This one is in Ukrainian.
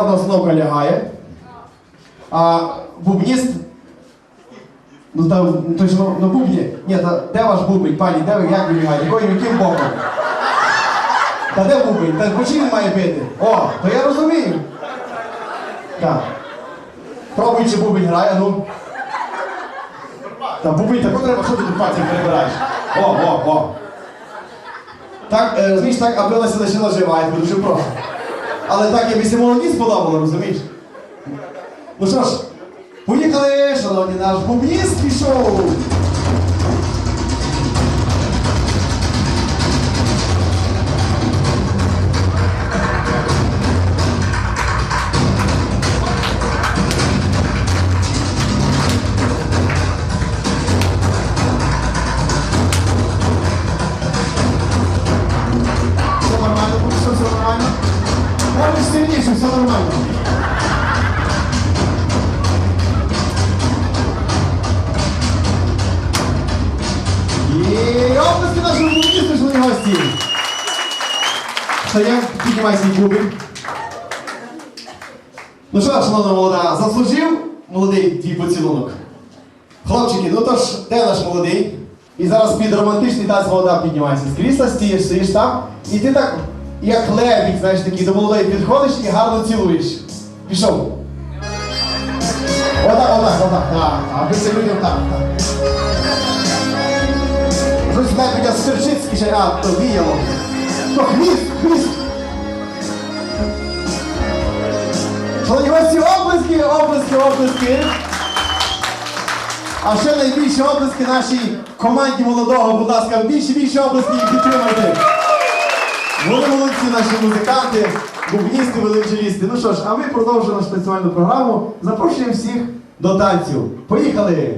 Одна установка лягає, а бубніст. Ну там той що на бубні. Ні, та де ваш бубень, пані, де ви як ви лягаєте? Якою яким боком? Та де бубень? Та по чим має бити? О, то я розумію. Так. Пробуй, чи бубень грає, ну. Та бубень тако треба, що ти тут пальцем перебираєш? О, о, о. Так, е, розумієш, так, аби Леся лишила жива, я дуже прошу. Але так, якби ся молоді сподобало, розумієш? Ну що ж, поїхали, шановні, наш бубніст пішов. Все нормально. І обласки бубністу, шановні гості. Стаємо, піднімай свій кубик. Ну що, шановна молода, заслужив молодий твій поцілунок? Хлопчики, ну то ж, де наш молодий? І зараз під романтичний танець молода піднімається з крісла, стієш, стоїш там, і ти так, як лебідь, знаєш, такий до молодої підходиш і гарно цілуєш. Пішов. Отак, отак, отак, так, аби це людям так, так. Щось лебедя стерчить з а, то віяло. То хвіст, хвіст. Шановні гості, облиски, облиски, облиски. А ще найбільші облиски нашій команді молодого, будь ласка, більше більше облиски їх підтримайте. Наші музиканти, бубністи, величелісти. Ну що ж, а ми продовжуємо танцювальну програму. Запрошуємо всіх до танців. Поїхали!